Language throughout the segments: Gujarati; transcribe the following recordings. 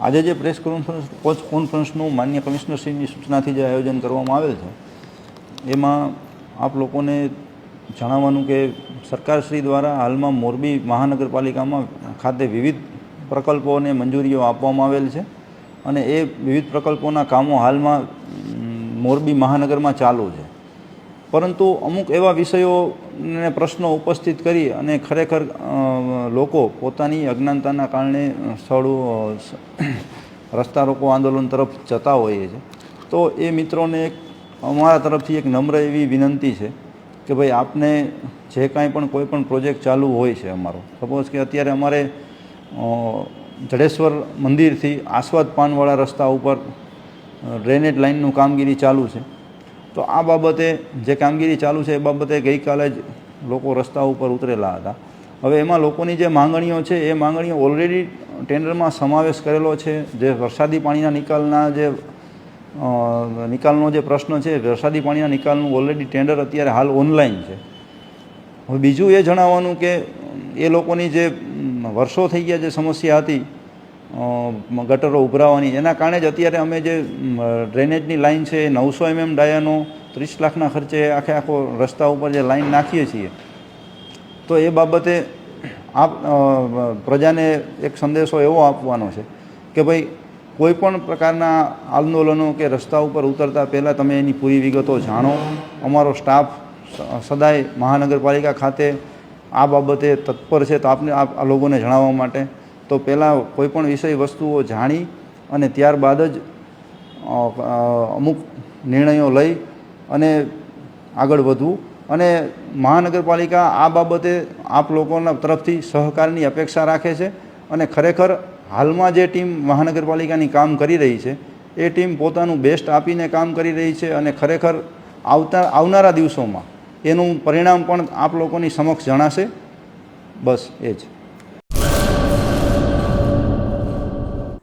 આજે જે પ્રેસ કોન્ફરન્સ કોન્ફરન્સનું માન્ય કમિશનરશ્રીની સૂચનાથી જે આયોજન કરવામાં આવેલ છે, એમાં આપ લોકોને જણાવવાનું કે સરકારશ્રી દ્વારા હાલમાં મોરબી મહાનગરપાલિકામાં ખાતે વિવિધ પ્રકલ્પોને મંજૂરીઓ આપવામાં આવેલ છે અને એ વિવિધ પ્રકલ્પોના કામો હાલમાં મોરબી મહાનગરમાં ચાલુ છે. પરંતુ અમુક એવા વિષયોને પ્રશ્નો ઉપસ્થિત કરી અને ખરેખર લોકો પોતાની અજ્ઞાનતાના કારણે સ્થળો રસ્તા રોકો આંદોલન તરફ જતા હોઈએ છે. તો એ મિત્રોને એક અમારા તરફથી એક નમ્ર એવી વિનંતી છે કે ભાઈ આપને જે કાંઈ પણ કોઈ પણ પ્રોજેક્ટ ચાલુ હોય છે અમારો. સપોઝ કે અત્યારે અમારે જડેશ્વર મંદિરથી આસ્વાદ પાનવાળા રસ્તા ઉપર ડ્રેનેજ લાઇનનું કામગીરી ચાલુ છે. તો આ બાબતે જે કામગીરી ચાલુ છે એ બાબતે ગઈકાલે જ લોકો રસ્તા ઉપર ઉતરેલા હતા. હવે એમાં લોકોની જે માંગણીઓ છે, એ માંગણીઓ ઓલરેડી ટેન્ડરમાં સમાવેશ કરેલો છે. જે વરસાદી પાણીના નિકાલના જે નિકાલનો જે પ્રશ્ન છે, વરસાદી પાણીના નિકાલનું ઓલરેડી ટેન્ડર અત્યારે હાલ ઓનલાઈન છે. હવે બીજું એ જણાવવાનું કે, એ લોકોની જે વર્ષો થઈ ગયા જે સમસ્યા હતી ગટરો ઉભરાવાની. એના કારણે જ અત્યારે અમે જે ડ્રેનેજની લાઈન છે એ નવસો એમએમ ડાયાનો ત્રીસ લાખના ખર્ચે આખે આખો રસ્તા ઉપર જે લાઈન નાખીએ છીએ. તો એ બાબતે આપ પ્રજાને એક સંદેશો એવો આપવાનો છે કે ભાઈ કોઈ પણ પ્રકારના આંદોલનો કે રસ્તા ઉપર ઉતરતા પહેલાં તમે એની પૂરી વિગતો જાણો. અમારો સ્ટાફ સદાય મહાનગરપાલિકા ખાતે આ બાબતે તત્પર છે તો આપને આ આ લોકોને જણાવવા માટે તો પહેલાં કોઈ પણ વિષય વસ્તુઓ જાણી અને ત્યારબાદ જ અમુક નિર્ણયો લઈ અને આગળ વધવું. અને મહાનગરપાલિકા આ બાબતે આપ લોકોના તરફથી સહકારની અપેક્ષા રાખે છે અને ખરેખર હાલમાં જે ટીમ મહાનગરપાલિકાની કામ કરી રહી છે, એ ટીમ પોતાનું બેસ્ટ આપીને કામ કરી રહી છે અને ખરેખર આવતા, આવનારા દિવસોમાં એનું પરિણામ પણ આપ લોકોની સમક્ષ જણાશે. બસ એ જ.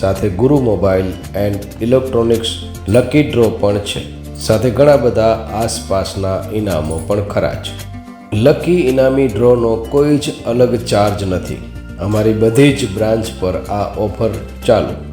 સાથે Guru mobile and electronics lucky draw પણ છે. સાથે ઘણા બધા આસપાસના ઇનામો પણ ખરા છે લકી ઇનામી ડ્રોનો કોઈ જ અલગ ચાર્જ નથી. અમારી બધી જ બ્રાન્ચ પર આ ઓફર ચાલુ.